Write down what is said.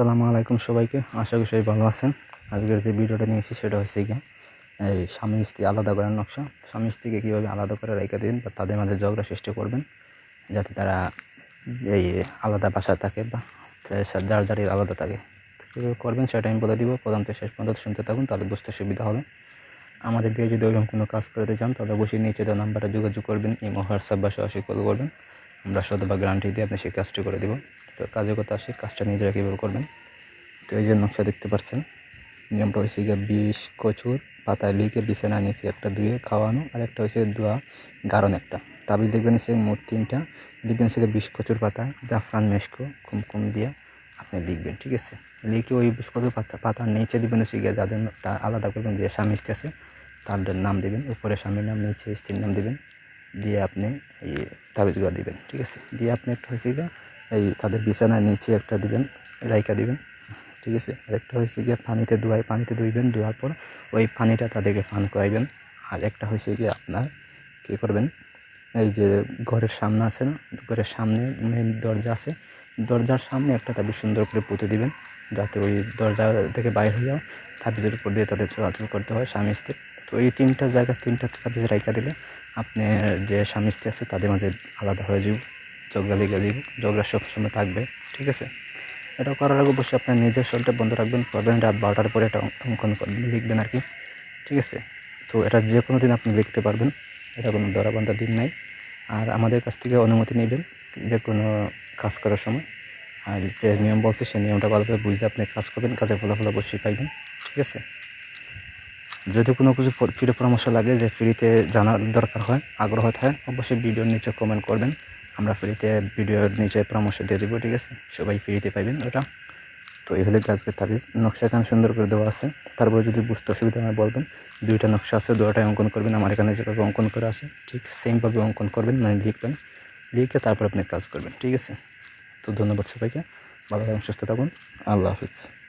আসসালামু আলাইকুম সবাইকে। আশা করি সবাই ভালো আছেন। আজকের যে ভিডিওটা নিয়েছি সেটা হচ্ছে গিয়ে, এই স্বামী স্ত্রী আলাদা করার নকশা। স্বামী স্ত্রীকে কীভাবে আলাদা করে রেখে দেবেন বা তাদের মাঝে ঝগড়া সৃষ্টি করবেন, যাতে তারা এই আলাদা বাসা থাকে বা যার যারই আলাদা থাকে। কীভাবে করবেন সেটা আমি বলে দিব। থেকে শেষ পর্যন্ত শুনতে থাকুন তাদের বুঝতে সুবিধা হবে। আমাদের দিয়ে যদি ওইরকম কোনো কাজ করতে চান, তাহলে অবশ্যই নিচে দেওয়া নাম্বারে যোগাযোগ করবেন, ইমো, হোয়াটসঅ্যাপ বা সরাসরি কল করবেন। আমরা শতভাগ গ্যারান্টি দিয়ে আপনি সেই কাজটি করে দেবো। তো কাজের কথা আসে, কাজটা নিজেরা কীভাবে করবেন। তো এই যে নকশা দেখতে পাচ্ছেন, নিয়মটা হয়েছে গিয়ে বিষ, কচুর পাতা লিখে বিছানা নিচে একটা ধুয়ে খাওয়ানো, আর একটা হয়েছে ধোয়া গারণ একটা। তাবিজ দেখবেন সে মোট তিনটা। লিখবেন সে বিষ, কচুর পাতা, জাফরান মেশকো, কুমকুম দিয়ে আপনি লিখবেন, ঠিক আছে? লিখে ওই বিষ, কচুর পাতা, পাতার নিচে দিবেন হচ্ছে গিয়ে যাদের আলাদা করবেন যে স্বামী স্ত্রী আছে তার নাম দেবেন উপরে স্বামীর নাম, নিচে স্ত্রীর নাম দেবেন। দিয়ে আপনি এই তাবিজগুলো দিবেন, ঠিক আছে? দিয়ে আপনি একটা হয়েছে গিয়ে এই তাদের বিছানার নিচে একটা দিবেন রাইকা দিবেন, ঠিক আছে? আরেকটা হয়েছে গিয়ে পানিতে ধোয়াই পানিতে ধুইবেন, ধোয়ার পর ওই পানিটা তাদেরকে পান করাইবেন। আর একটা হয়েছে গিয়ে আপনার কী করবেন, এই যে ঘরের সামনে আছে না, ঘরের সামনে মেন দরজা আছে, দরজার সামনে একটা তাবিজ সুন্দর করে পুঁতে দিবেন, যাতে ওই দরজা থেকে বাইর হয়ে যাও তাবিজের উপর দিয়ে তাদের চলাচল করতে হয় স্বামী স্ত্রী। তো এই তিনটা জায়গা, তিনটা তাবিজ রাইকা দিলে আপনি যে স্বামী স্ত্রী আছে তাদের মাঝে আলাদা হয়ে যাব ঝগড়া লেগে যাব ঝগড়া সবসময় থাকবে, ঠিক আছে? এটা করার আগে অবশ্যই আপনার নিজের শরীরটা বন্ধ রাখবেন, করবেন, রাত বারোটার পরে এটা অঙ্কন করবেন লিখবেন আর কি, ঠিক আছে? তো এটা যে কোনো দিন আপনি লিখতে পারবেন, এটা কোনো দরাবন্ধা দিন নাই। আর আমাদের কাছ থেকে অনুমতি নেবেন যে কোনো কাজ করার সময়। আর যে নিয়ম বলছে সেই নিয়মটা ভালোভাবে বুঝে আপনি কাজ করবেন, কাজের ফলাফল অবশ্যই পাইবেন, ঠিক আছে? যদি কোনো কিছু ফ্রি পরামর্শ লাগে যে ফ্রিতে জানার দরকার হয়, আগ্রহ থাকে অবশ্যই ভিডিওর নিচে কমেন্ট করবেন। আমরা ফ্রিতে ভিডিওর নিচে পরামর্শ দিয়ে দেবো, ঠিক আছে? সবাই ফ্রিতে পাইবেন ওটা। তো এই হলে গাছকে তাবিজ নকশা এখানে সুন্দর করে দেওয়া আছে। তারপরে যদি বুঝতে অসুবিধা হয় বলবেন। দুইটা নকশা আছে দুটাই অঙ্কন করবেন। আমার এখানে যেভাবে অঙ্কন করা আছে, ঠিক সেমভাবে অঙ্কন করবেন মানে লিখবেন। লিখে তারপর আপনি কাজ করবেন, ঠিক আছে? তো ধন্যবাদ সবাইকে। ভালো থাকুন, সুস্থ থাকুন। আল্লাহ হাফিজ।